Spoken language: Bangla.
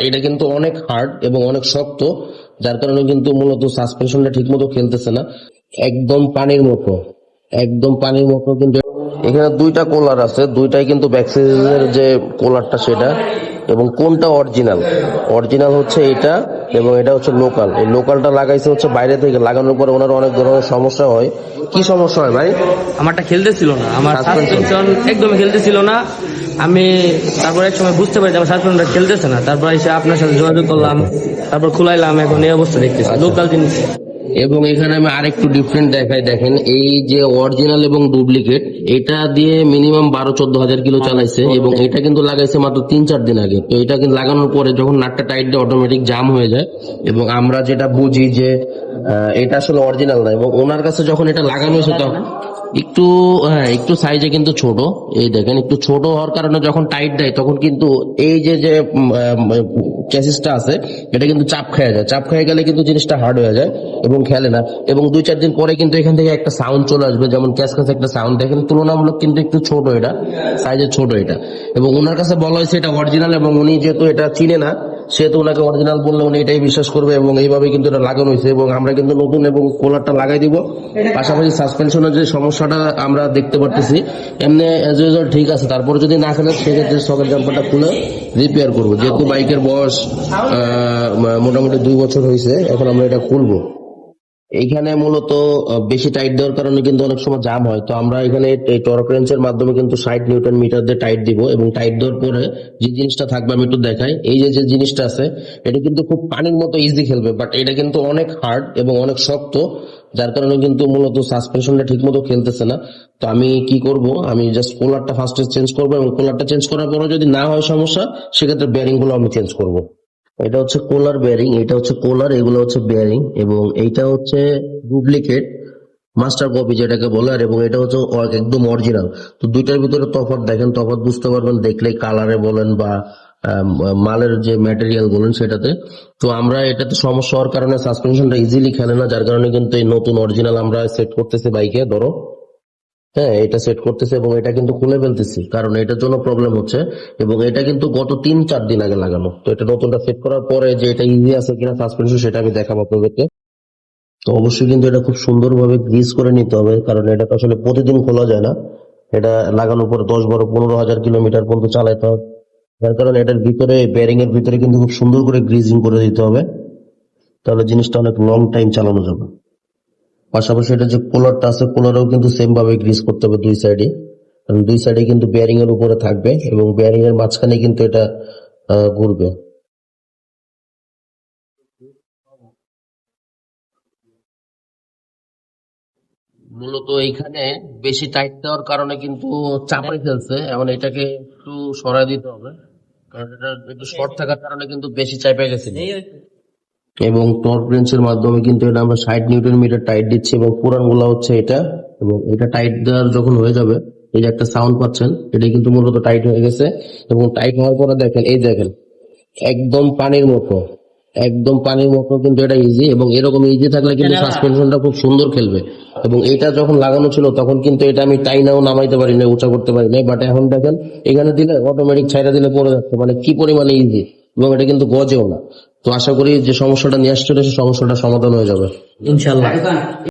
এটা কিন্তু অনেক হার্ড এবং অনেক শক্ত যার কারণে কিন্তু মূলত সাসপেনশনটা ঠিক মতো খেলতেছে না। একদম পানির মতো একদম পানির মতো কিন্তু এখানে দুইটা কোলার আছে দুইটাই কিন্তু ব্যাকসিজের যে কোলারটা সেটা এবং কোনটা অরিজিনাল অরিজিনাল হচ্ছে এটা এবং এটা হচ্ছে লোকাল এই লোকালটা লাগাইছে হচ্ছে বাইরে থেকে লাগানোর পরে ওনার অনেক ধরনের সমস্যা হয়। কি সমস্যা হয় ভাই? আমারটা খেলতেছিল না। আমার? সাসপেনশন একদমই খেলতেছিল না। আমি তারপর এক সময় বুঝতে পারি আমার খেলতেছে না। তারপর এসে আপনার সাথে যোগাযোগ করলাম তারপর খুলাইলাম এখন এই অবস্থা দেখতেছি। আচ্ছা। লোকাল জিনিস এবং এখানে আমি আরেকটু ডিফারেন্ট দেখাই দেখেন এই যে অরিজিনাল এবং ডুপ্লিকেট এটা দিয়ে মিনিমাম বারো চোদ্দ হাজার কিলো চালাইছে এবং এটা কিন্তু লাগাইছে মাত্র তিন চার দিন আগে। তো এটা কিন্তু লাগানোর পরে যখন নাটটা টাইট দিয়ে অটোমেটিক জাম হয়ে যায় এবং আমরা যেটা বুঝি যে এটা আসলে অরিজিনাল না এবং ওনার কাছে যখন এটা লাগানো হয়েছে তখন একটু হ্যাঁ একটু সাইজে কিন্তু ছোট। এই দেখেন, একটু ছোট হওয়ার কারণে যখন টাইট দেয়, তখন কিন্তু এই যে যে চ্যাসিসটা আছে, এটা কিন্তু চাপ খেয়ে যায়। চাপ খেয়ে গেলে কিন্তু জিনিসটা হার্ড হয়ে যায় এবং খেলে না। এবং দুই চার দিন পরে কিন্তু এখান থেকে একটা সাউন্ড চলে আসবে, যেমন ক্যাশ ক্যাশ একটা সাউন্ড দেখেন, তুলনামূলক কিন্তু একটু ছোট এটা সাইজে ছোট এটা। এবং ওনার কাছে বলা হয়েছে এটা অরিজিনাল এবং উনি যেহেতু এটা চিনে না সেহেতু ওনাকে অরিজিনাল বললে, উনি এটাই বিশ্বাস করবে এবং এইভাবে কিন্তু এটা লাগানো হয়েছে এবং আমরা কিন্তু নতুন এবং কোলারটা লাগাই দিব। পাশাপাশি সাসপেনশনের যে সমস্যাটা আমরা দেখতে পারতেছি, এমনি অ্যাজ ইউজুয়াল ঠিক আছে, তারপরে যদি না খেলে সেক্ষেত্রে সকেট জাম্পারটা খুলে রিপেয়ার করব। যেহেতু বাইকের বয়স মোটামুটি দুই বছর হয়েছে, এখন আমরা এটা খুলবো। এইখানে মূলত বেশি টাইট দেওয়ার কারণে কিন্তু অনেক সময় জাম হয়। তো আমরা এখানে টর্ক রেঞ্চের মাধ্যমে কিন্তু ষাট নিউটন মিটার দিয়ে টাইট দিব এবং টাইট দেওয়ার পরে যে জিনিসটা থাকবে আমি একটু দেখাই। এই যে যে জিনিসটা আছে, এটা কিন্তু খুব পানির মতো ইজি খেলবে বাট এটা কিন্তু অনেক হার্ড এবং অনেক শক্ত, যার কারণে কিন্তু মূলত সাসপেনশনটা ঠিক মতো খেলতেছে না। তো আমি কি করব? আমি জাস্ট কোলারটা ফার্স্টে চেঞ্জ করব এবং কোলারটা চেঞ্জ করার পরে যদি না হয় সমস্যা, সেক্ষেত্রে বেয়ারিংগুলো আমি চেঞ্জ করব। এটা হচ্ছে কোলার বেয়ারিং এটা হচ্ছে কোলার, এগুলো হচ্ছে বেয়ারিং এবং এইটা হচ্ছে ডুপ্লিকেট মাস্টার কপি যেটাকে বলে, আর এবং এটা হচ্ছে একদম অরিজিনাল তো দুইটার ভিতরে তফাৎ দেখেন, তফাৎ বুঝতে পারবেন, দেখলে কালারে বলেন বা মালের যে ম্যাটেরিয়াল বলেন সেটাতে। তো আমরা এটাতে সমস্যা হওয়ার কারণে সাসপেনশনটা ইজিলি খেলে না, যার কারণে কিন্তু এই নতুন অরিজিনাল আমরা সেট করতেছি বাইকে ধরো। হ্যাঁ এটা সেট করতেছে এবং এটা কিন্তু খুলে ফেলতেছি। কারণ এটার জন্য প্রবলেম হচ্ছে এবং এটা কিন্তু গত তিন, চার দিন আগে লাগানো। তো এটা নতুনটা সেট করার পরে যে এটা ইজি আছে কিনা সাসপেনশন সেটা আমি দেখাবো আপনাদেরকে। তো অবশ্যই কিন্তু এটা খুব সুন্দরভাবে গ্রিজ করে নিতে হবে, কারণ এটা তো আসলে প্রতিদিন খোলা যায় না। এটা লাগানোর পর দশ বারো, পনেরো হাজার কিলোমিটার পর্যন্ত চালাতে হবে। যার কারণে এটার ভিতরে বেয়ারিং এর ভিতরে কিন্তু খুব সুন্দর করে গ্রিজিং করে দিতে হবে। তাহলে জিনিসটা অনেক লং টাইম চালানো যাবে। পাশাপাশি এটা যে কোলারটা আছে কোলারও কিন্তু সেম ভাবে গ্রিস করতে হবে দুই সাইডে কারণ দুই সাইডে কিন্তু বেয়ারিং এর উপরে থাকবে এবং বেয়ারিং এর মাঝখানে কিন্তু এটা ঘুরবে। মূলত এইখানে বেশি টাইট দেওয়ার কারণে কিন্তু চাপাই ফেলছে। এখন এটাকে একটু সরাই দিতে হবে। কারণ এটা একটু শর্ট থাকার কারণে কিন্তু বেশি চাপে গেছে। এবং টর্ক রেঞ্চের মাধ্যমে কিন্তু এটা আমরা ষাট নিউটন মিটার টাইট দিচ্ছি এবং পুরানগুলা হচ্ছে এটা এবং এটা টাইট দেওয়ার যখন হয়ে যাবে এই যে একটা সাউন্ড পাচ্ছেন এটা কিন্তু মূলত টাইট হয়ে গেছে এবং টাইট হওয়ার পরে দেখেন এই দেখেন একদম পানির মতো একদম পানির মতো কিন্তু এটা ইজি এবং এরকম ইজি থাকলে কিন্তু সাসপেনশনটা খুব সুন্দর খেলবে এবং এটা যখন লাগানো ছিল তখন কিন্তু এটা আমি টাইনাও নামাইতে পারি না উঁচা করতে পারি না বাট এখন দেখেন এখানে দিলে অটোমেটিক ছাইরা দিলে পড়ে যাচ্ছে মানে কি পরিমাণে ইজি এবং এটা কিন্তু গজেও না। তো আশা করি যে সমস্যাটা নিয়ে আসছিল সে সমস্যাটা সমাধান হয়ে যাবে। ইনশাল্লাহ